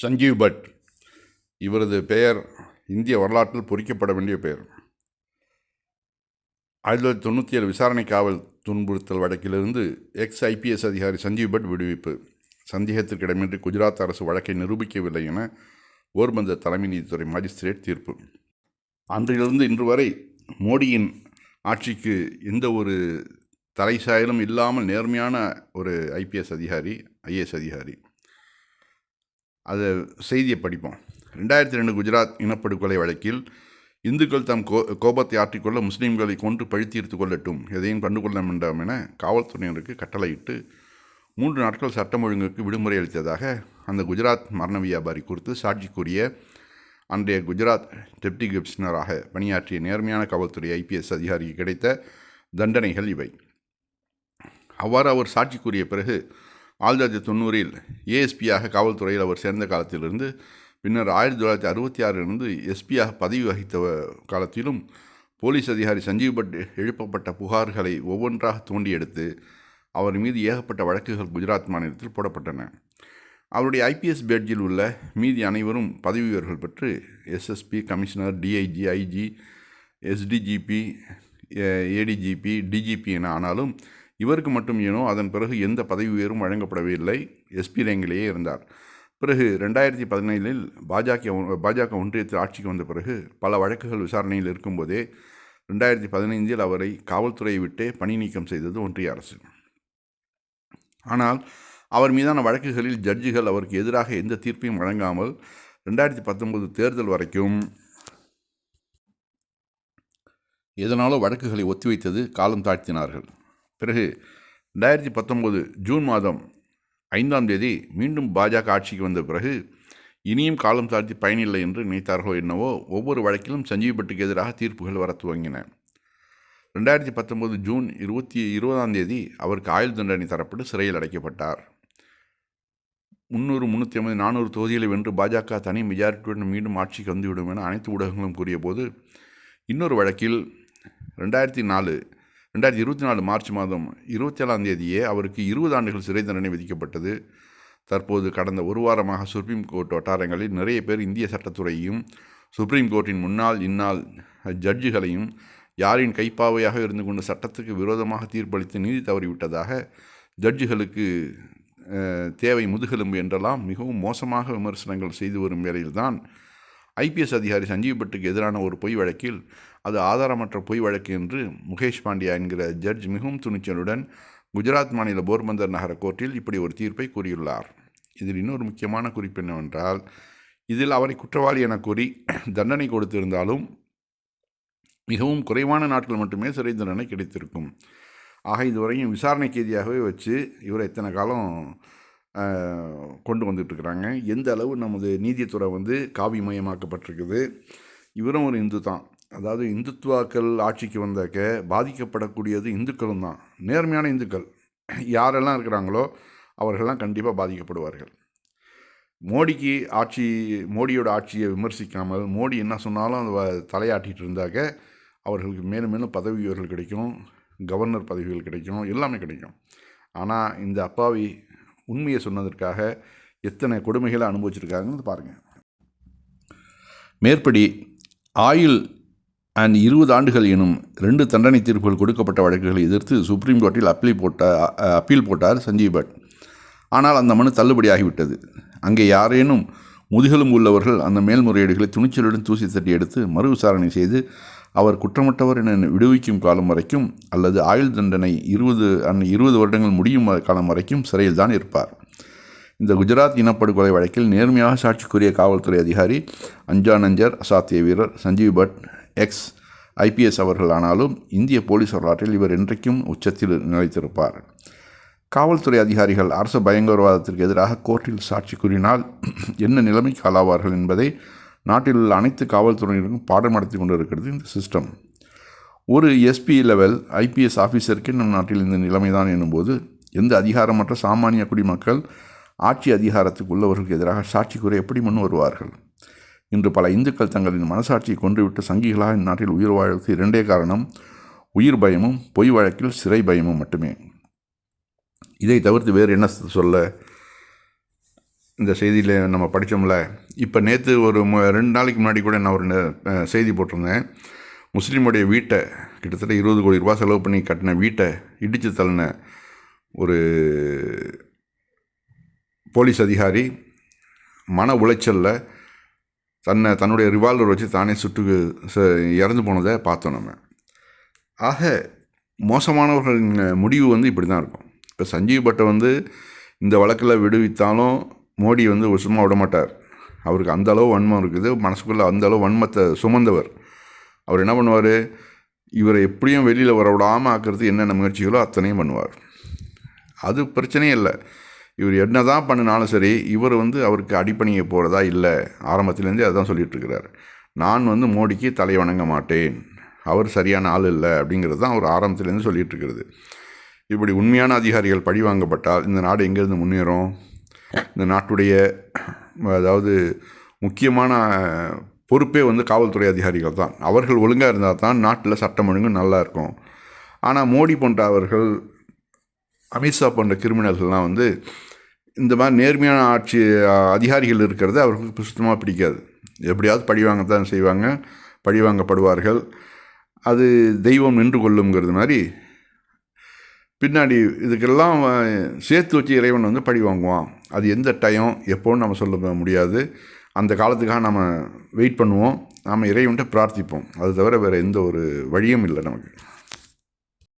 Sanjeev but இவரது பெயர் இந்திய வரலாற்றில் பொறிக்கப்பட வேண்டிய பெயர். ஆயிரத்தி தொள்ளாயிரத்தி தொண்ணூற்றி ஏழு விசாரணை காவல் துன்புறுத்தல் வழக்கிலிருந்து எக்ஸ் ஐபிஎஸ் அதிகாரி சஞ்சீவ் பட் விடுவிப்பு. சந்தேகத்திற்கிடமின்றி குஜராத் அரசு வழக்கை நிரூபிக்கவில்லை என போர்பந்தர் தலைமை நீதித்துறை மாஜிஸ்திரேட் தீர்ப்பு. அன்றிலிருந்து இன்று வரை மோடியின் ஆட்சிக்கு எந்த ஒரு தலைசாயலும் இல்லாமல் நேர்மையான ஒரு ஐபிஎஸ் அதிகாரி ஐஏஎஸ் அதிகாரி அதை செய்தியை படிப்போம். ரெண்டாயிரத்தி ரெண்டு குஜராத் இனப்படுகொலை வழக்கில் இந்துக்கள் தம் கோ கோபத்தை ஆற்றிக்கொள்ள முஸ்லீம்களை கொன்று பழித்தீர்த்து கொள்ளட்டும் எதையும் கண்டுகொள்ள வேண்டாம் என காவல்துறையினருக்கு கட்டளையிட்டு மூன்று நாட்கள் சட்டம் ஒழுங்குக்கு விடுமுறை அளித்ததாக அந்த குஜராத் மரண வியாபாரி குறித்து சாட்சி கூறிய அன்றைய குஜராத் டெப்டி கமிஷனராக பணியாற்றிய நேர்மையான காவல்துறை ஐபிஎஸ் அதிகாரிக்கு கிடைத்த தண்டனைகள் இவை. அவ்வாறு அவர் சாட்சி கூறிய பிறகு ஆயிரத்தி தொள்ளாயிரத்தி தொண்ணூறில் ஏஎஸ்பியாக காவல்துறையில் அவர் சேர்ந்த காலத்திலிருந்து பின்னர் ஆயிரத்தி தொள்ளாயிரத்தி அறுபத்தி ஆறிலிருந்து எஸ்பியாக பதவி வகித்த காலத்திலும் போலீஸ் அதிகாரி சஞ்சீவ் பட் எழுப்பப்பட்ட புகார்களை ஒவ்வொன்றாக தோண்டி எடுத்து அவர் மீது ஏகப்பட்ட வழக்குகள் குஜராத் மாநிலத்தில் போடப்பட்டன. அவருடைய ஐபிஎஸ் பேட்ஜில் உள்ள மீதி அனைவரும் பதவி உயர்வுகள் பெற்று SSP commissioner DIG IG SDGP ADGP DGP என ஆனாலும் இவருக்கு மட்டும் ஏனோ அதன் பிறகு எந்த பதவி உயர்வும் வழங்கப்படவில்லை எஸ்பி ரேங்கிலேயே இருந்தார். பிறகு ரெண்டாயிரத்தி பதினேழில் பாஜக பாஜக ஒன்றியத்தில் ஆட்சிக்கு வந்த பிறகு பல வழக்குகள் விசாரணையில் இருக்கும்போதே ரெண்டாயிரத்தி பதினைந்தில் அவரை காவல்துறையை விட்டே பணி நீக்கம் செய்தது ஒன்றிய அரசு. ஆனால் அவர் மீதான வழக்குகளில் ஜட்ஜிகள் அவருக்கு எதிராக எந்த தீர்ப்பையும் வழங்காமல் ரெண்டாயிரத்தி பத்தொன்பது தேர்தல் வரைக்கும் எதனாலோ வழக்குகளை ஒத்திவைத்தது காலம் தாழ்த்தினார்கள். பிறகு ரெண்டாயிரத்தி பத்தொம்போது ஜூன் மாதம் ஐந்தாம் தேதி மீண்டும் பாஜக ஆட்சிக்கு வந்த பிறகு இனியும் காலம் தாழ்த்தி பயனில்லை என்று நினைத்தார்களோ என்னவோ ஒவ்வொரு வழக்கிலும் சஞ்சீவ் பட்டுக்கு எதிராக தீர்ப்புகள் வர துவங்கின. ரெண்டாயிரத்தி பத்தொம்போது ஜூன் இருபத்தி இருபதாம் தேதி அவருக்கு ஆயுள் தண்டனை தரப்பட்டு சிறையில் அடைக்கப்பட்டார். முந்நூறு முந்நூற்றி ஐம்பது நானூறு தொகுதிகளை வென்று பாஜக தனி மெஜாரிட்டியுடன் மீண்டும் ஆட்சிக்கு வந்துவிடும் என அனைத்து ஊடகங்களும் கூறியபோது இன்னொரு வழக்கில் ரெண்டாயிரத்தி நாலு ரெண்டாயிரத்தி இருபத்தி நாலு மார்ச் மாதம் இருபத்தி ஏழாம் தேதியே அவருக்கு இருபது ஆண்டுகள் சிறை தண்டனை விதிக்கப்பட்டது. தற்போது கடந்த ஒரு வாரமாக சுப்ரீம் கோர்ட் வட்டாரங்களில் நிறைய பேர் இந்திய சட்டத்துறையையும் சுப்ரீம் கோர்ட்டின் முன்னாள் இந்நாள் ஜட்ஜுகளையும் யாரின் கைப்பாவையாக இருந்து கொண்டு சட்டத்துக்கு விரோதமாக தீர்ப்பளித்து நீதி தவறிவிட்டதாக ஜட்ஜுகளுக்கு தேவை முதுகெலும்பு என்றெல்லாம் மிகவும் மோசமாக விமர்சனங்கள் செய்து வரும் வேளையில்தான் ஐபிஎஸ் அதிகாரி சஞ்சீவ் பட்டுக்கு எதிரான ஒரு பொய் வழக்கில் அது ஆதாரமற்ற பொய் வழக்கு என்று முகேஷ் பாண்டியா என்கிற ஜட்ஜ் மிகவும் துணிச்சலுடன் குஜராத் மாநில போர்பந்தர் நகர கோர்ட்டில் இப்படி ஒரு தீர்ப்பை கூறியுள்ளார். இதில் இன்னொரு முக்கியமான குறிப்பு என்னவென்றால் இதில் அவரை குற்றவாளி என கூறி தண்டனை கொடுத்திருந்தாலும் மிகவும் குறைவான நாட்கள் மட்டுமே சிறை தண்டனை கிடைத்திருக்கும். ஆக இதுவரையும் விசாரணை கைதியாகவே வச்சு இவரை எத்தனை காலம் கொண்டு வந்துட்டுருக்குறாங்க எந்த அளவு நமது நீதித்துறை வந்து காவிமயமாக்கப்பட்டிருக்குது? இவரும் ஒரு இந்து தான். அதாவது இந்துத்துவாக்கள் ஆட்சிக்கு வந்தாக்க பாதிக்கப்படக்கூடியது இந்துக்களும் தான். நேர்மையான இந்துக்கள். யாரெல்லாம் இருக்கிறாங்களோ அவர்கள்லாம் கண்டிப்பாக பாதிக்கப்படுவார்கள். மோடிக்கு ஆட்சி மோடியோட ஆட்சியை விமர்சிக்காமல் மோடி என்ன சொன்னாலும் அந்த தலையாட்டிகிட்டு இருந்தாக்க அவர்களுக்கு மேலும் மேலும் பதவி உயர்வுகள் கிடைக்கும். கவர்னர் பதவிகள் கிடைக்கும். எல்லாமே கிடைக்கும். ஆனால் இந்த அப்பாவி உண்மையை சொன்னதற்காக எத்தனை கொடுமைகளை அனுபவிச்சிருக்காங்கன்னு பாருங்கள் மேற்படி ஆயுள் அண்ட் இருபது ஆண்டுகள் எனும் ரெண்டு தண்டனை தீர்ப்புகள் கொடுக்கப்பட்ட வழக்குகளை எதிர்த்து சுப்ரீம் கோர்ட்டில் அப்பீல் போட்ட அப்பீல் போட்டார் சஞ்சீவ் பட். ஆனால் அந்த மனு தள்ளுபடியாகிவிட்டது. அங்கே யாரேனும் முதுகெலும் உள்ளவர்கள் அந்த மேல்முறையீடுகளை துணிச்சலுடன் தூசி தட்டி எடுத்து மறு விசாரணை செய்து அவர் குற்றமற்றவர் என விடுவிக்கும் காலம் வரைக்கும் அல்லது ஆயுள் தண்டனை இருபது அன் இருபது வருடங்கள் முடியும் காலம் வரைக்கும் சிறையில் தான் இருப்பார். இந்த குஜராத் இனப்படுகொலை வழக்கில் நேர்மையாக சாட்சி கூறிய காவல்துறை அதிகாரி அஞ்சா நஞ்சர் அசாத்திய வீரர் சஞ்சீவ் பட் எக்ஸ் ஐபிஎஸ் அவர்கள் ஆனாலும் இந்திய போலீஸ் வரலாற்றில் இவர் இன்றைக்கும் உச்சத்தில் நிலைத்திருப்பார். காவல்துறை அதிகாரிகள் அரசு பயங்கரவாதத்திற்கு எதிராக கோர்ட்டில் சாட்சி கூறினால் என்ன நிலைமைக்கு ஆளாவார்கள் என்பதை நாட்டில் உள்ள அனைத்து காவல்துறையினருக்கும் பாடம் நடத்தி கொண்டிருக்கிறது இந்த சிஸ்டம் ஒரு எஸ்பி லெவல் ஐபிஎஸ் ஆஃபீஸருக்கு நம் நாட்டில் இந்த நிலைமைதான் எனும்போது எந்த அதிகாரமற்ற சாமானிய குடிமக்கள் ஆட்சி அதிகாரத்துக்கு உள்ளவர்களுக்கு எதிராக சாட்சி கூற எப்படி முன் வருவார்கள்? இன்று பல இந்துக்கள் தங்களின் மனசாட்சியை கொன்றுவிட்டு சங்கிகளாக இந்நாட்டில் உயிர் வாழ்வது இரண்டே காரணம் உயிர் பயமும் பொய் வழக்கில் சிறை பயமும் மட்டுமே. இதை தவிர்த்து வேறு என்ன சொல்ல இந்த செய்தியில் நம்ம படித்தோம்ல இப்போ நேற்று ஒரு மு- ரெண்டு நாளைக்கு முன்னாடி கூட நான் ஒரு நெ- செய்தி போட்டிருந்தேன். முஸ்லீமுடைய வீட்டை கிட்டத்தட்ட இருபது கோடி ரூபா செலவு பண்ணி கட்டின வீட்டை இடித்து தள்ளின ஒரு போலீஸ் அதிகாரி மன உளைச்சலில் தன்னை தன்னுடைய ரிவால்வர் வச்சு தானே சுட்டு ச- இறந்து போனதை பார்த்தோம் நம்ம. ஆக மோசமானவர்களின் முடிவு வந்து இப்படி தான் இருக்கும். இப்போ சஞ்சீவ் பட்டை வந்து இந்த வழக்கில் விடுவித்தாலும் மோடி வந்து ஒரு சும்மா விட மாட்டார். அவருக்கு அந்த அளவு வன்மம் இருக்குது. மனசுக்குள்ளே அந்த அளவு வன்மத்தை சுமந்தவர். அவர் என்ன பண்ணுவார்? இவரை எப்படியும் வெளியில் வர விடாமல் ஆக்கிறது என்னென்ன முயற்சிகளோ அத்தனையும் பண்ணுவார். அது பிரச்சனையே இல்லை. இவர் என்ன தான் பண்ணினாலும் சரி இவர் வந்து அவருக்கு அடிப்பணிய போகிறதா இல்லை. ஆரம்பத்துலேருந்தே அதுதான் சொல்லிகிட்ருக்கிறார் நான் வந்து மோடிக்கு தலை வணங்க மாட்டேன். அவர் சரியான ஆள் இல்லை அப்படிங்கிறது தான் அவர் ஆரம்பத்துலேருந்து சொல்லிகிட்டு இருக்கிறது இப்படி உண்மையான அதிகாரிகள் பழி வாங்கப்பட்டால் இந்த நாடு எங்கேருந்து முன்னேறும்? இந்த நாட்டுடைய அதாவது முக்கியமான பொறுப்பே வந்து காவல்துறை அதிகாரிகள் தான். அவர்கள் ஒழுங்காக இருந்தால் தான் நாட்டில் சட்டம் ஒழுங்கு நல்லா இருக்கும். ஆனால் மோடி போன்ற அவர்கள் அமித்ஷா போன்ற கிரிமினல்கள்லாம் வந்து இந்த மாதிரி நேர்மையான ஆட்சி அதிகாரிகள் இருக்கிறது அவர்களுக்கு சுத்தமாக பிடிக்காது. எப்படியாவது பழி தான் செய்வாங்க பழி வாங்கப்படுவார்கள். அது தெய்வம் நின்று கொள்ளுங்கிறது மாதிரி பின்னாடி இதுக்கெல்லாம் சேர்த்து வச்சு இறைவன் வந்து பழி வாங்குவான். அது எந்த டைம் எப்போன்னு நம்ம சொல்ல முடியாது. அந்த காலத்துக்காக நம்ம வெயிட் பண்ணுவோம். நாம் இறைவன்கிட்ட பிரார்த்திப்போம். அது தவிர வேறு எந்த ஒரு வழியும் இல்லை நமக்கு.